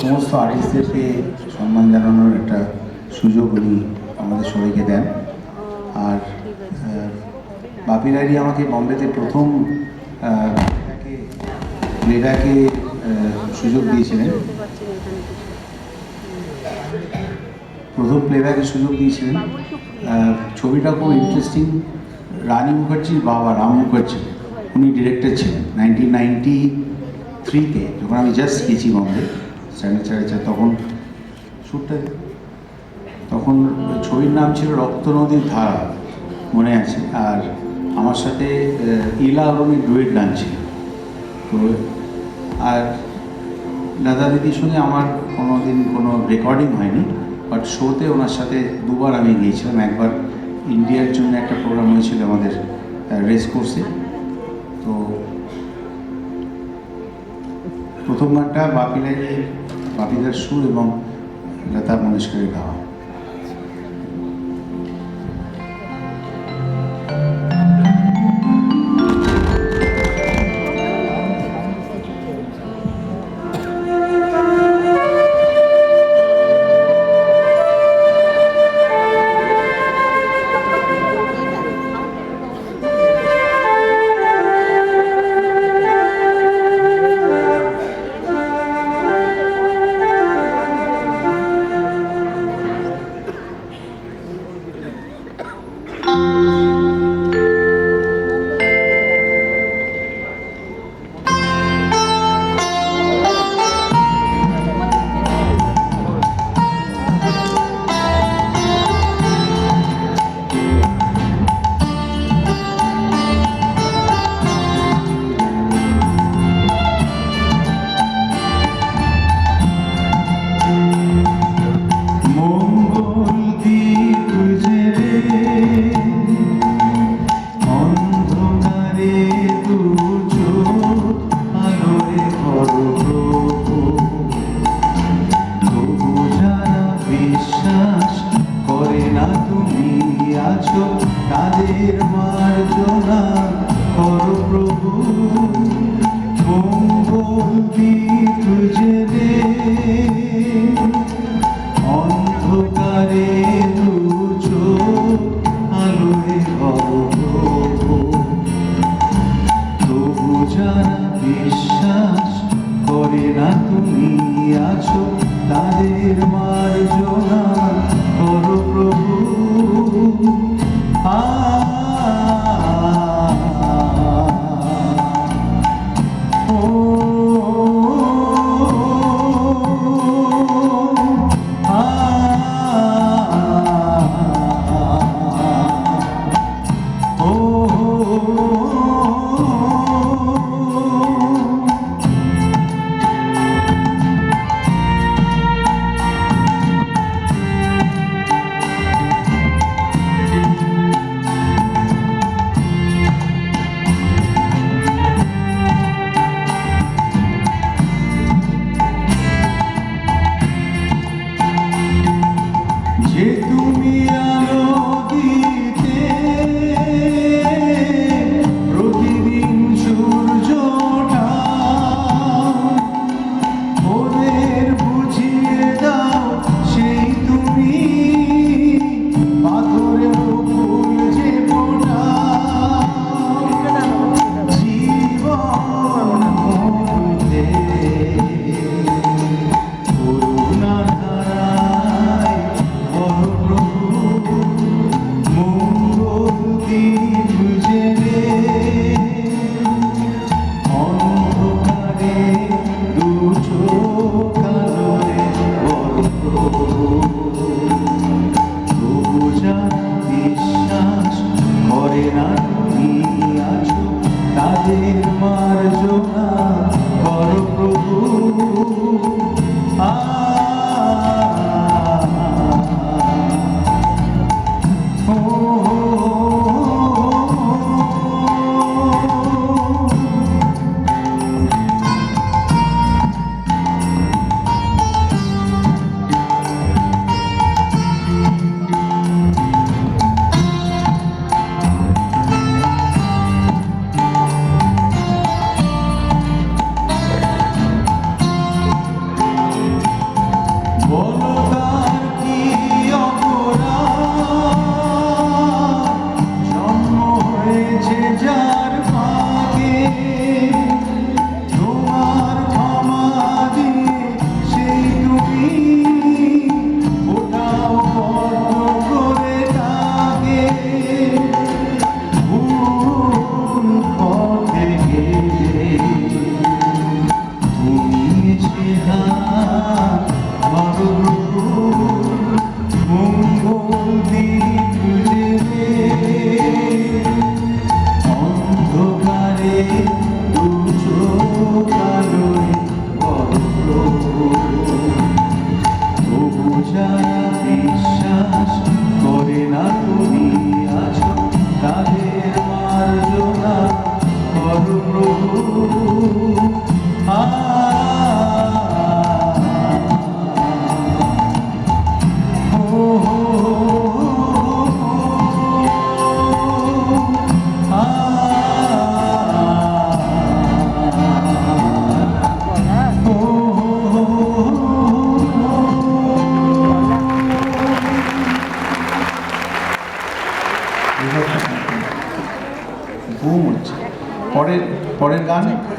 সমস্ত আর্টিস্টদেরকে সম্মান জানানোর একটা সুযোগ উনি আমাদের সবাইকে দেন। আর আহ, বাপি রায়রি আমাকে বম্বেতে প্রথম প্লেব্যাকে সুযোগ দিয়েছিলেন। প্রথম প্লেব্যাকের সুযোগ দিয়েছিলেন। ছবিটা খুব ইন্টারেস্টিং রানী মুখার্জির বাবা রাম মুখার্জি উনি ডিরেক্টর ছিলেন। নাইনটিন নাইনটি থ্রিতে যখন আমি জাস্ট গেছি বম্বে। চারেচার তখন শ্যুটটা তখন ছবির নাম ছিল রক্ত নদীর ধারা, মনে আছে? আর আমার সাথে ইলা অরণের ডুয়েট গান ছিল। তো, আর দাদা দিদির সঙ্গে আমার কোনো দিন কোনো রেকর্ডিং হয়নি বাট শোতে ওনার সাথে দুবার আমি গিয়েছিলাম। একবার ইন্ডিয়ার জন্য একটা প্রোগ্রাম হয়েছিল আমাদের রেস কোর্সে তো প্রথম গানটা বাপিলাই বাপিদার সুর এবং লতা মঙ্গেশকরের গাওয়া। 如 కానీ